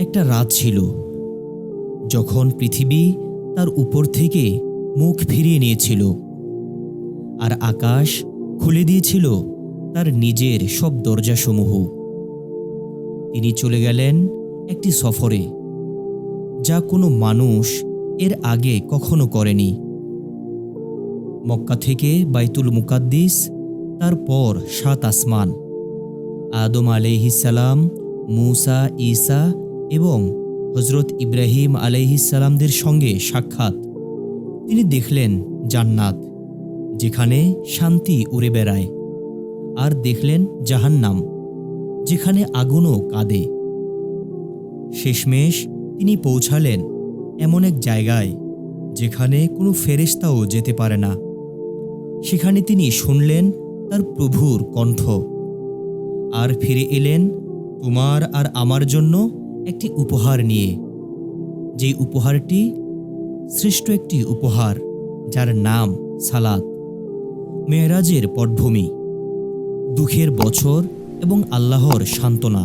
একটা রাত ছিল। যখন পৃথিবী তার উপর থেকে মুখ ফিরিয়ে নিয়েছিল আর আকাশ খুলে দিয়েছিল তার নিজের সব দরজাসমূহ। তিনি চলে গেলেন একটি সফরে, যা কোনো মানুষ এর আগে কখনো করেনি। মক্কা থেকে বাইতুল মুকাদ্দিস, তারপর সাত আসমান। আদম আলাইহিসালাম মুসা, ঈসা এবং হজরত ইব্রাহিম আলাইহিসালামদের সঙ্গে সাক্ষাৎ। তিনি দেখলেন জান্নাত, যেখানে শান্তি উড়ে বেড়ায়। আর দেখলেন জাহান্নাম, যেখানে আগুনও কাঁদে। শেষমেশ তিনি পৌঁছালেন এমন এক জায়গায়, যেখানে কোনো ফেরেস্তাও যেতে পারে না। সেখানে তিনি শুনলেন তার প্রভুর কণ্ঠ। আর ফিরে এলেন, তোমার আর আমার জন্য একটি উপহার নিয়ে। যেই উপহারটি শ্রেষ্ঠ একটি উপহার, যার নাম সালাত। মেহরাজের পটভূমি, দুঃখের বছর এবং আল্লাহর সান্ত্বনা।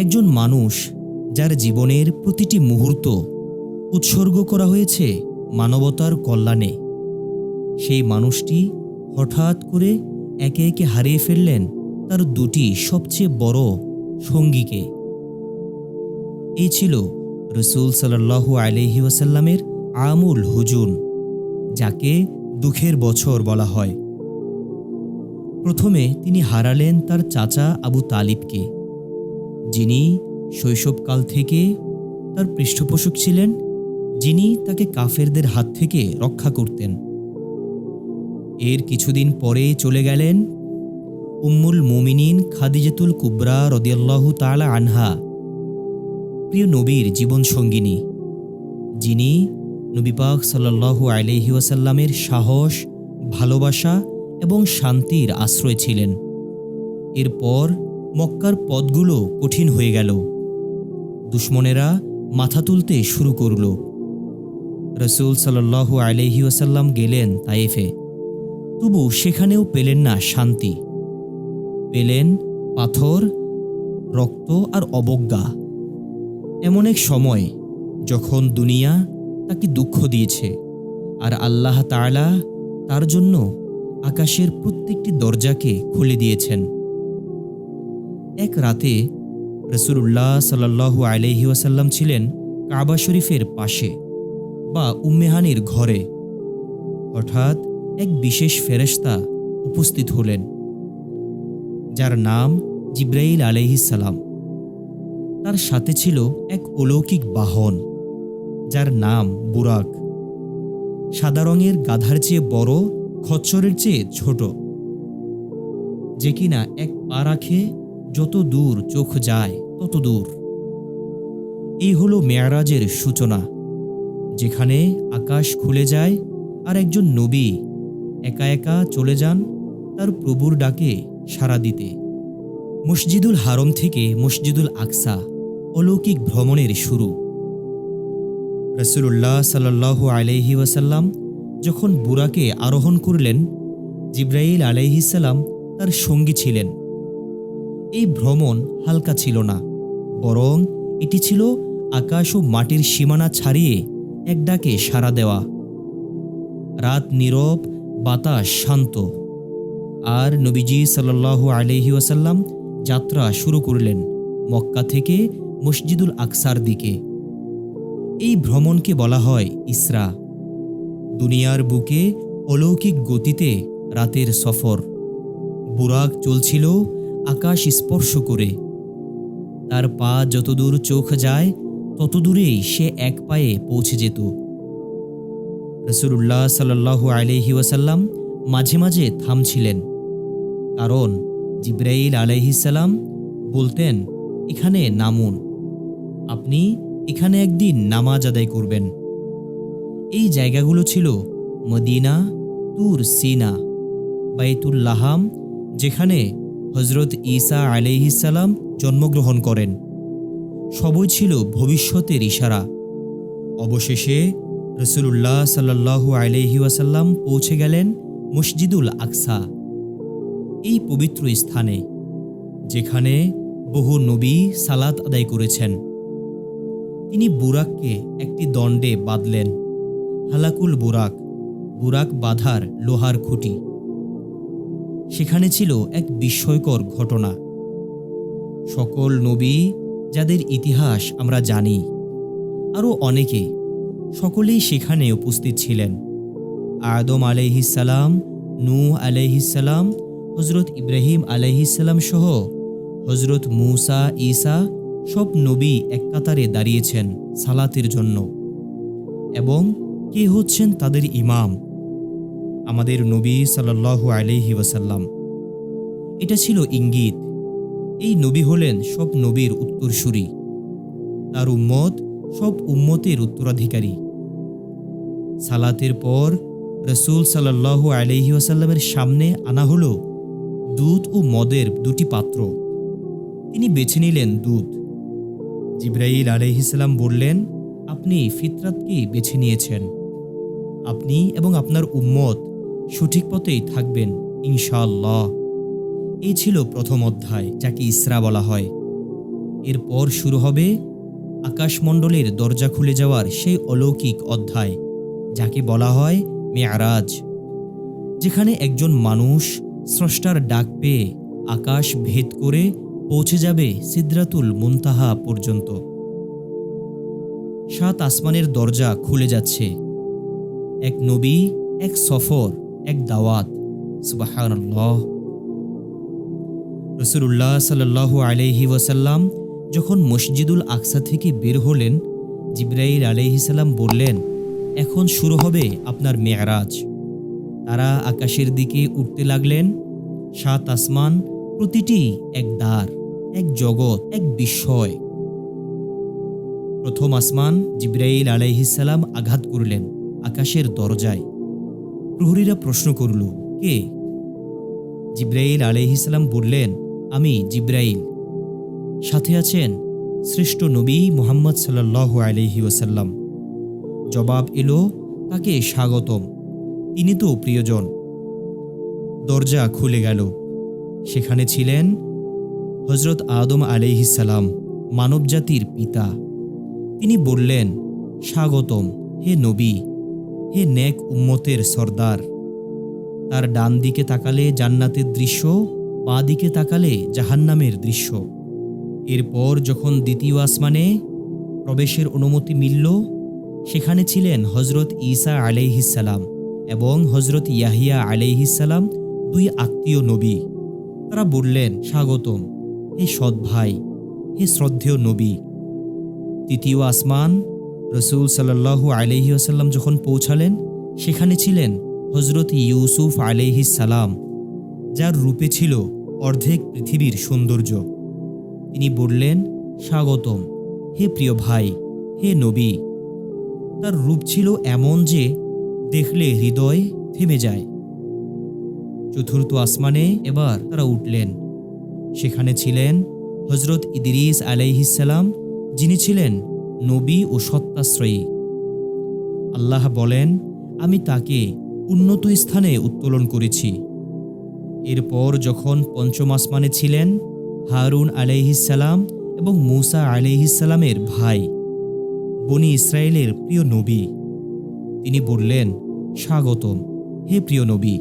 একজন মানুষ যার জীবনের প্রতিটি মুহূর্ত উৎসর্গ করা হয়েছে মানবতার কল্যাণে, সেই মানুষটি হঠাৎ করে একে একে হারিয়ে ফেললেন তার দুটি সবচেয়ে বড় সঙ্গীকে। এই ছিল রসুল সাল্লাহু আলহি ওয়াসাল্লামের আমুল হুজুন, যাকে দুঃখের বছর বলা হয়। প্রথমে তিনি হারালেন তার চাচা আবু তালিবকে, যিনি শৈশবকাল থেকে তার পৃষ্ঠপোষক ছিলেন, যিনি তাকে কাফেরদের হাত থেকে রক্ষা করতেন। এর কিছুদিন পরে চলে গেলেন উম্মুল মুমিনিন খাদিজাতুল কুবরা রদিয়াল্লাহু তালা আনহা। প্রিয় নবীর জীবন সঙ্গিনী, যিনি নবী পাক সাল্লাল্লাহু আলাইহি ওয়াসাল্লামের সাহস, ভালোবাসা এবং শান্তির আশ্রয় ছিলেন। এরপর মক্কার পদগুলো কঠিন হয়ে গেল। দুশ্মনেরা মাথা তুলতে শুরু করল। রসুল সাল্লাল্লাহু আলাইহি ওয়াসাল্লাম গেলেন তায়েফে। তবু সেখানেও পেলেন না শান্তি। পেলেন পাথর, রক্ত আর অবজ্ঞা। এমন এক সময় যখন দুনিয়া তাকে দুঃখ দিয়েছে আর আল্লাহ তালা তার জন্য আকাশের প্রত্যেকটি দরজাকে খুলে দিয়েছেন। এক রাতে রসুল্লাহ সাল্লাহু আলহি ওয়াসাল্লাম ছিলেন কাবা শরীফের পাশে বা উম্মেহানির ঘরে। হঠাৎ এক বিশেষ ফেরেশতা উপস্থিত হলেন। যার নাম জিব্রাইল আলাইহিসাল্লাম তার সাথে ছিল এক অলৌকিক বাহন, যার নাম বুরাক। সাদা রঙের গাধার চেয়ে বড়, খচ্চরের চেয়ে ছোট। যে কিনা এক পা রাখে, যত দূর চোখ যায়, তত দূর। এই হলো মেয়ারাজের সূচনা, যেখানে আকাশ খুলে যায় আর একজন নবী একা একা চলে যান, তার প্রভুর ডাকে সাড়া দিতে। মসজিদুল হারম থেকে মসজিদুল আকসা অলৌকিক ভ্রমণের শুরু। রসুল্লাহ সাল্লাহ আলহি ওয়াসাল্লাম যখন বুরাকে আরোহণ করলেন, জিব্রাইল আলাইহিসাল্লাম তার সঙ্গী ছিলেন। এই ভ্রমণ হালকা ছিল না, বরং এটি ছিল আকাশ ও মাটির সীমানা ছাড়িয়ে এক ডাকে সাড়া দেওয়া। রাত নীরব, বাতাস শান্ত। আর নবীজি সাল্লাহ আলহি ওয়াসাল্লাম যাত্রা শুরু করলেন মক্কা থেকে মসজিদুল আকসার দিকে। এই ভ্রমণকে বলা হয় ইসরা। দুনিয়ার বুকে অলৌকিক গতিতে রাতের সফর। বুরাক চলছিল আকাশ স্পর্শ করে। তার পা যতদূর চোখ যায় তত দূরেই সে এক পায়ে পৌঁছে যেত। রসুল্লাহ সাল্লাহু আলহি ওয়াসাল্লাম মাঝে মাঝে থামছিলেন। কারণ জিব্রাইল আলাইহিসাল্লাম বলতেন, এখানে নামুন। আপনি এখানে একদিন নামাজ আদায় করবেন। এই জায়গাগুলো ছিল মদিনা, তুর সিনা, বাইতুল্লাহাম, যেখানে হজরত ঈসা আলাইহিসাল্লাম জন্মগ্রহণ করেন। সবই ছিল ভবিষ্যতের ইশারা। অবশেষে রসুল্লাহ সাল্লাহু আলহি ওয়াসাল্লাম পৌঁছে গেলেন মসজিদুল আকসা। এই পবিত্র স্থানে, যেখানে বহু নবী সালাত আদায় করেছেন। তিনি বুরাককে একটি দণ্ডে বাঁধলেন। হালাকুল বুরাক বুরাক বাঁধার লোহার খুঁটি। সেখানে ছিল এক বিস্ময়কর ঘটনা। সকল নবী যাদের ইতিহাস আমরা জানি, আরও অনেকে সকলেই সেখানে উপস্থিত ছিলেন। আদম আলাইহিসাল্লাম নূ আলাইহিসাল্লাম হজরত ইব্রাহিম আলাইহিসাল্লাম সহ হজরত মুসা, ঈসা সব নবী এক কাতারে দাঁড়িয়েছেন সালাতের জন্য। এবং কে হচ্ছেন তাদের ইমাম? আমাদের নবী সাল্লাল্লাহু আলাইহি ওয়াসাল্লাম। এটা ছিল ইঙ্গিত। এই নবী হলেন সব নবীর উত্তরসূরি। তার উম্মত সব উম্মতের উত্তরাধিকারী। সালাতের পর রসুল সাল্লাল্লাহু আলাইহি ওয়াসাল্লামের সামনে আনা হলো দুধ ও মদের দুটি পাত্র। তিনি বেছে নিলেন দুধ। জিব্রাইল আলাইহিসাল্লাম বললেন, আপনি ফিতরাতকেই বেছে নিয়েছেন? আপনি এবং আপনার উম্মত সঠিক পথেই থাকবেন, ইনশাআল্লাহ। এই ছিল প্রথম অধ্যায়, যাকে ইসরা বলা হয়। এরপর শুরু হবে আকাশমণ্ডলের দরজা খুলে যাওয়ার সেই অলৌকিক অধ্যায়, যাকে বলা হয় মেয়ারাজ যেখানে একজন মানুষ স্রষ্টার ডাক পেয়ে আকাশ ভেদ করে পৌঁছে যাবে সিদ্রাতুল মুনতাহা পর্যন্ত। সাত আসমানের দরজা খুলে যাচ্ছে। এক নবী, এক সফর, এক দাওয়াত। রসুল্লাহ সাল্লাহু আলহি ওয়াসাল্লাম যখন মসজিদুল আকসা থেকে বের হলেন, জিব্রাইল আলহিসাল্লাম বললেন এখন শুরু হবে আপনার মেয়ারাজ। তারা আকাশের দিকে উঠতে লাগলেন। সাত আসমান, প্রতিটি এক দ্বার, এক জগৎ, এক বিস্ময়। প্রথম আসমান জিব্রাইল আলাইহিসাল্লাম আঘাত করলেন আকাশের দরজায়। প্রহরীরা প্রশ্ন করল, কে? জিব্রাইল আলাইহিসাল্লাম বললেন, আমি জিব্রাইল। সাথে আছেন শ্রেষ্ঠ নবী মোহাম্মদ সাল্লাহ আলহি ওসাল্লাম জবাব এলো, তাকে স্বাগতম। তিনি তো প্রিয়জন। দরজা খুলে গেল। সেখানে ছিলেন হজরত আদম আলিহিসাল্লাম মানবজাতির পিতা। তিনি বললেন, স্বাগতম, হে নবী, হে নেক উম্মতের সর্দার। তার ডান দিকে তাকালে জান্নাতের দৃশ্য, বাঁ দিকে তাকালে জাহান্নামের দৃশ্য। এরপর যখন দ্বিতীয় আসমানে প্রবেশের অনুমতি মিলল সেখানে ছিলেন হজরত ঈসা আলাইহিসাল্লাম এবং হজরত ইয়াহিয়া আলাইহিসাল্লাম দুই আত্মীয় নবী। তারা বললেন, স্বাগতম। হে সৎ ভাই, হে শ্রদ্ধেয় নবী। তৃতীয় আসমান, রসুল সাল্লাহু আলহি আসাল্লাম যখন পৌঁছালেন, সেখানে ছিলেন হজরত ইউসুফ সালাম, যার রূপে ছিল অর্ধেক পৃথিবীর সৌন্দর্য। তিনি বললেন, স্বাগতম। হে প্রিয় ভাই, হে নবী। তার রূপ ছিল এমন যে দেখলে হৃদয় থেমে যায়। চতুর্থ আসমানে এবার তারা উঠলেন। সেখানে ছিলেন হজরত ইদিরিস আলাইহিসাল্লাম যিনি ছিলেন নবী ও সত্তাশ্রয়ী। আল্লাহ বলেন, আমি তাকে উন্নত স্থানে উত্তোলন করেছি। এরপর যখন পঞ্চম আসমানে ছিলেন, হারুন আলাইহিসাল্লাম এবং মুসা আলাইহিসাল্লামের ভাই বনি ইসরায়েলের প্রিয় নবী। তিনি বললেন, স্বাগতম, হে প্রিয় নবী।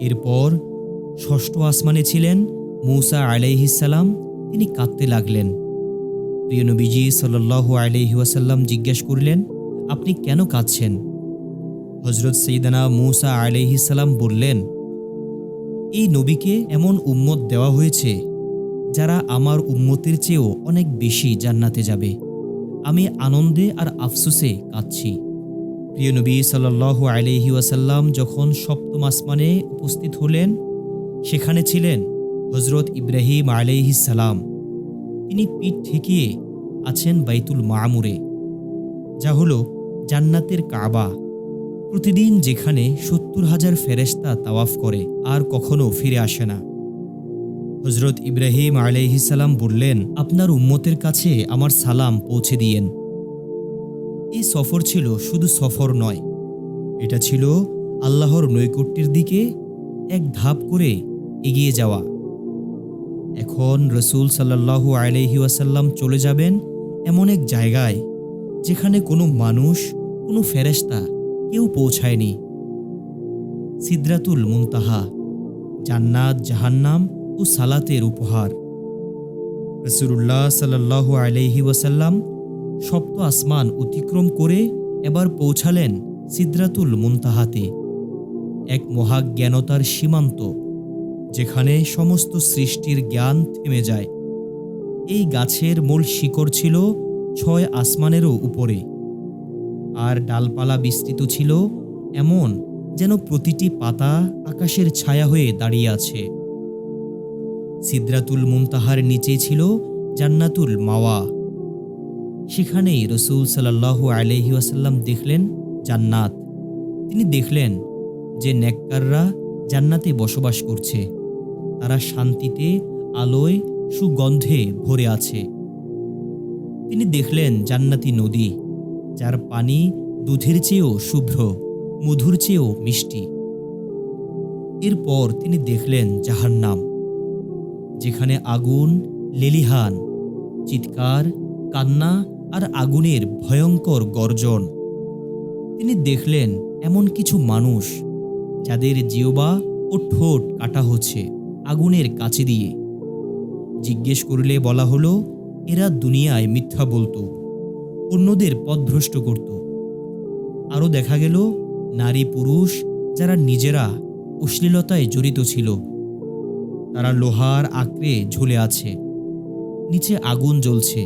এরপর ষষ্ঠ আসমানে ছিলেন মৌসা আলাইহিসাল্লাম তিনি কাঁদতে লাগলেন। প্রিয় নবীজি সাল্লু আলহি ওয়াসাল্লাম জিজ্ঞেস করলেন, আপনি কেন কাঁদছেন? হজরত সৈদানা মৌসা আলহিসাল্লাম বললেন, এই নবীকে এমন উম্মত দেওয়া হয়েছে, যারা আমার উম্মতের চেয়েও অনেক বেশি জান্নাতে যাবে। আমি আনন্দে আর আফসোসে কাঁদছি। প্রিয় নবী সাল্লাহু আলহি ওয়াসাল্লাম যখন সপ্তম আসমানে উপস্থিত হলেন, সেখানে ছিলেন হজরত ইব্রাহিম আলহি সালাম। তিনি পিঠ ঠেকিয়ে আছেন বাইতুল মামুরে, যা হল জান্নাতের কাবা, প্রতিদিন যেখানে সত্তর হাজার ফেরেস্তা তাওয়াফ করে, আর কখনো ফিরে আসে না। হজরত ইব্রাহিম আলাইহিসাল্লাম বললেন, আপনার উম্মতের কাছে আমার সালাম পৌঁছে দিয়েন। এই সফর ছিল শুধু সফর নয়, এটা ছিল আল্লাহর নৈকট্যের দিকে এক ধাপ করে এগিয়ে যাওয়া। এখন রসুল সাল্লাল্লাহু আলাইহি ওয়াসাল্লাম চলে যাবেন এমন এক জায়গায়, যেখানে কোনো মানুষ, কোনো ফেরেশতা কেউ পৌঁছায়নি। সিদ্রাতুল মুনতাহা, জান্নাত, জাহান্নাম ও সালাতের উপহার। রসুল্লাহ সাল্লাল্লাহু আলাইহি ওয়াসাল্লাম সপ্ত আসমান অতিক্রম করে এবার পৌঁছালেন সিদ্রাতুল মুনতাহাতে, এক মহাজ্ঞানতার সীমান্ত, যেখানে সমস্ত সৃষ্টির জ্ঞান থেমে যায়। এই গাছের মূল শিকড় ছিল ছয় আসমানেরও উপরে, আর ডালপালা বিস্তৃত ছিল এমন যেন প্রতিটি পাতা আকাশের ছায়া হয়ে দাঁড়িয়ে আছে। সিদ্রাতুল মুনতাহার নিচে ছিল জান্নাতুল মাওয়া। সেখানেই রসুল সাল্লাল্লাহু আলহি আসাল্লাম দেখলেন জান্নাত। তিনি দেখলেন যে নেককাররা জান্নাতে বসবাস করছে। তারা শান্তিতে, আলোয়, সুগন্ধে ভরে আছে। তিনি দেখলেন জান্নাতি নদী, যার পানি দুধের চেয়েও শুভ্র, মধুর চেয়েও মিষ্টি। এরপর তিনি দেখলেন জাহান্নাম। যেখানে আগুন, লেলিহান, চিৎকার, কান্না আর আগুনের ভয়ঙ্কর গর্জন। তিনি দেখলেন এমন কিছু মানুষ যাদের জিওবা ও ঠোঁট কাটা হচ্ছে আগুনের কাছে দিয়ে। জিজ্ঞেস করলে বলা হলো, এরা দুনিয়ায় মিথ্যা বলতো, অন্যদের পথভ্রষ্ট করত। আরও দেখা গেল, নারী পুরুষ যারা নিজেরা অশ্লীলতায় জড়িত ছিল তারা লোহার আঁকড়ে ঝুলে আছে, নিচে আগুন জ্বলছে।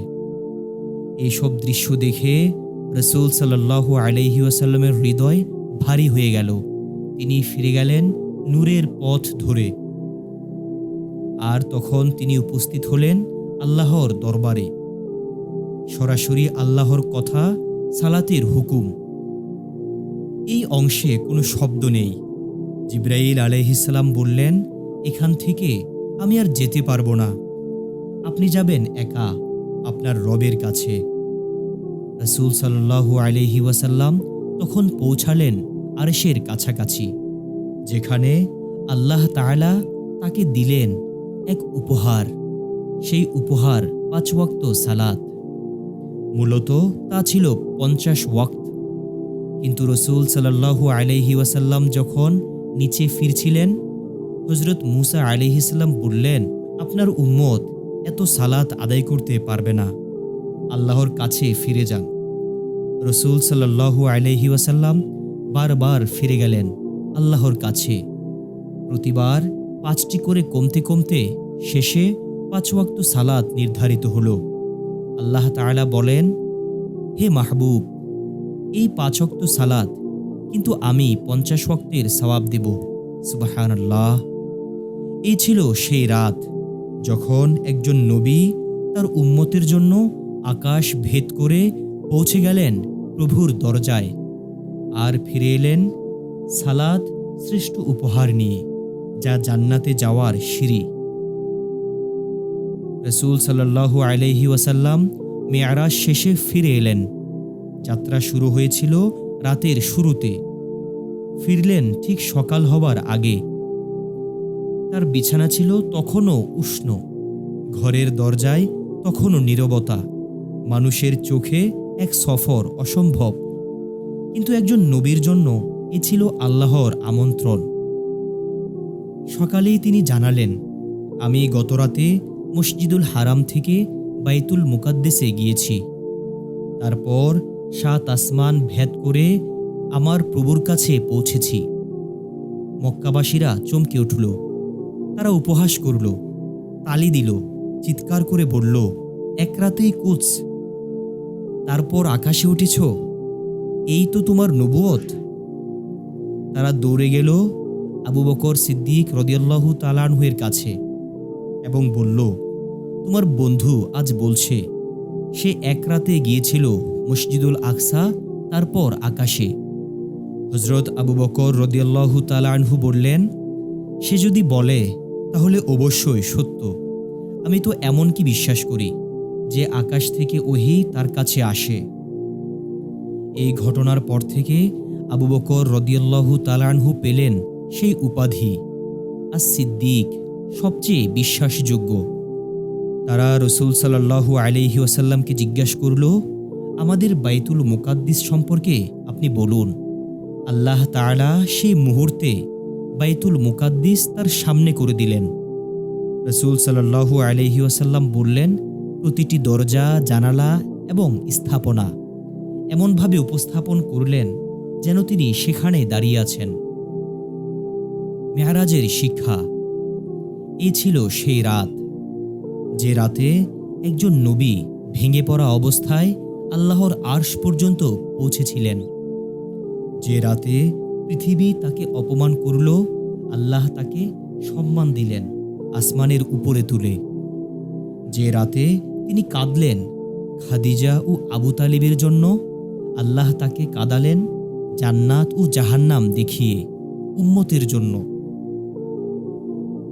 এইসব দৃশ্য দেখে রসুল সাল্লাহ আলহি আসাল্লামের হৃদয় ভারী হয়ে গেল। তিনি ফিরে গেলেন নূরের পথ ধরে। আর তখন তিনি উপস্থিত হলেন আল্লাহর দরবারে। সরাসরি আল্লাহর কথা, সালাতের হুকুম। এই অংশে কোনো শব্দ নেই। জিব্রাইল আলহিসাল্লাম বললেন এখান থেকে আমি আর যেতে পারব না। আপনি যাবেন একা, আপনার রবের কাছে। রসুল সাল্লাহু আলহি ওয়াসাল্লাম তখন পৌঁছালেন আরশের কাছাকাছি, যেখানে আল্লাহ তাআলা তাকে দিলেন এক উপহার। সেই উপহার পাঁচ ওয়াক্ত সালাত। মূলত তা ছিল পঞ্চাশ ওয়াক্ত। কিন্তু রসুল সাল্লাহু আলহি ওয়াসাল্লাম যখন নিচে ফিরছিলেন হজরত মুসা আলিহিসাল্লাম বললেন, আপনার উম্মত এত সালাত আদায় করতে পারবে না। আল্লাহর কাছে ফিরে যান। রসুল সাল্লাহু আলহি ওয়াসাল্লাম বারবার ফিরে গেলেন আল্লাহর কাছে। প্রতিবার পাঁচটি করে কমতে কমতে শেষে পাঁচ ওয়াক্ত সালাত নির্ধারিত হল। আল্লাহ তালা বলেন, হে মাহবুব, এই পাঁচ ওয়াক্ত সালাত কিন্তু আমি পঞ্চাশ ওয়াক্তের সওয়াব দেব। সুবাহান আল্লাহ এই ছিল সেই রাত, যখন একজন নবী তার উম্মতের জন্য আকাশ ভেদ করে পৌঁছে গেলেন প্রভুর দরজায় আর ফিরে এলেন সালাদ শ্রেষ্ঠ উপহার নিয়ে, যা জান্নাতে যাওয়ার সিঁড়ি। রসুল সাল্লাহু আলহি ওয়াসাল্লাম মেয়ারাজ শেষে ফিরে এলেন। যাত্রা শুরু হয়েছিল রাতের শুরুতে। ফিরলেন ঠিক সকাল হবার আগে। তার বিছানা ছিল তখনও উষ্ণ। ঘরের দরজায় তখনও নীরবতা। মানুষের চোখে এক সফর অসম্ভব। কিন্তু একজন নবীর জন্য এ ছিল আল্লাহর আমন্ত্রণ। সকালেই তিনি জানালেন, আমি গতরাতে মসজিদুল হারাম থেকে বাইতুল মুকাদ্দেসে গিয়েছি। তারপর সাত আসমান ভেদ করে আমার প্রভুর কাছে পৌঁছেছি। মক্কাবাসীরা চমকে উঠল। তারা উপহাস করল, তালি দিল, চিৎকার করে বলল, এক রাতেই কুচ। তারপর আকাশে উঠেছ? এই তো তোমার নবুয়ত তারা দৌড়ে গেল আবু বকর সিদ্দিক রদিয়াল্লাহু তালানহুয়ের কাছে এবং বলল, তোমার বন্ধু আজ বলছে, সে এক রাতে গিয়েছিল মসজিদুল আকসা, তারপর আকাশে। হজরত আবু বকর রদিয়াল্লাহু তালানহু বললেন, সে যদি বলে তাহলে অবশ্যই সত্য। আমি তো এমন কি বিশ্বাস করি যে আকাশ থেকে ওহি তার কাছে আসে। এই ঘটনার পর থেকে আবু বকর রদিয়াল্লাহু তালানহু পেলেন সেই উপাধি আর সিদ্দিক সবচেয়ে বিশ্বাসযোগ্য। তারা রসুল সাল্লাহু আলহি ওয়াসাল্লামকে জিজ্ঞাসা করল, আমাদের বাইতুল মুকাদ্দিস সম্পর্কে আপনি বলুন। আল্লাহ তাআলা সেই মুহূর্তে বাইতুল মুকাদ্দিস তার সামনে করে দিলেন। রসুল সাল্লাহু আলহি ওয়াসাল্লাম বললেন, প্রতিটি দরজা, জানালা এবং স্থাপনা এমনভাবে উপস্থাপন করলেন যেন তিনি সেখানে দাঁড়িয়ে আছেন। মেহারাজের শিক্ষা, এ ছিল সেই রাত। যে রাতে একজন নবী ভেঙে পড়া অবস্থায় আল্লাহর আর্শ পর্যন্ত পৌঁছেছিলেন। যে রাতে পৃথিবী তাকে অপমান করল, আল্লাহ তাকে সম্মান দিলেন, আসমানের উপরে তুলে। যে রাতে তিনি কাঁদলেন, খাদিজা ও আবু তালিবের জন্য আল্লাহ তাকে কাঁদালেন জান্নাত ও জাহান্নাম দেখিয়ে উম্মতের জন্য।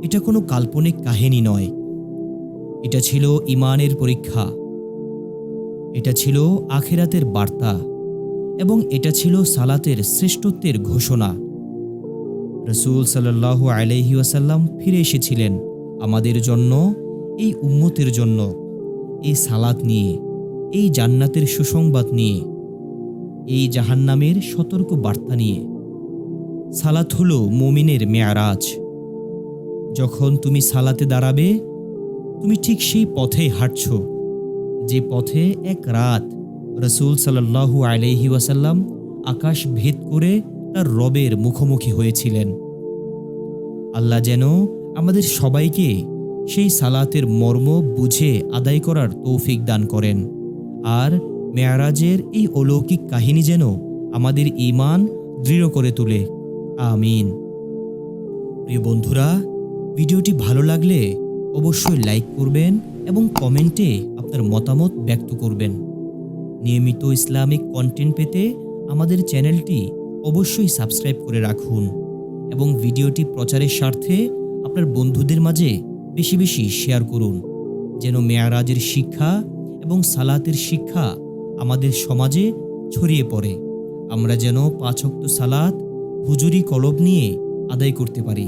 এটা কোনো কাল্পনিক কাহিনী নয়। এটা ছিল ইমানের পরীক্ষা। এটা ছিল আখেরাতের বার্তা। এবং এটা ছিল সালাতের শ্রেষ্ঠত্বের ঘোষণা। রসুল সাল্লাহু আলহি ওয়াসাল্লাম ফিরে এসেছিলেন আমাদের জন্য, এই উম্মতের জন্য, এই সালাত নিয়ে, এই জান্নাতের সুসংবাদ নিয়ে, এই জাহান্নামের সতর্ক বার্তা নিয়ে। সালাত হলো মমিনের মেয়ারাজ। যখন তুমি সালাতে দাঁড়াবে, তুমি ঠিক সেই পথেই হাঁটছ, যে পথে এক রাত রসুল সাল্লাহু আলহি ওয়াসাল্লাম আকাশ ভেদ করে তার রবের মুখোমুখি হয়েছিলেন। আল্লাহ যেন আমাদের সবাইকে সেই সালাতের মর্ম বুঝে আদায় করার তৌফিক দান করেন। আর মেয়ারাজের এই অলৌকিক কাহিনী যেন আমাদের ইমান দৃঢ় করে তোলে। আমিন। প্রিয় বন্ধুরা, ভিডিওটি ভালো লাগলে অবশ্যই লাইক করবেন এবং কমেন্টে আপনার মতামত ব্যক্ত করবেন। নিয়মিত ইসলামিক কন্টেন্ট পেতে আমাদের চ্যানেলটি অবশ্যই সাবস্ক্রাইব করে রাখুন এবং ভিডিওটি প্রচারের স্বার্থে আপনার বন্ধুদের মাঝে বেশি বেশি শেয়ার করুন, যেন মেয়ারাজের শিক্ষা এবং সালাতের শিক্ষা আমাদের সমাজে ছড়িয়ে পড়ে। আমরা যেন পাঁচক্ত সালাত, হুজুরি কলব নিয়ে আদায় করতে পারি।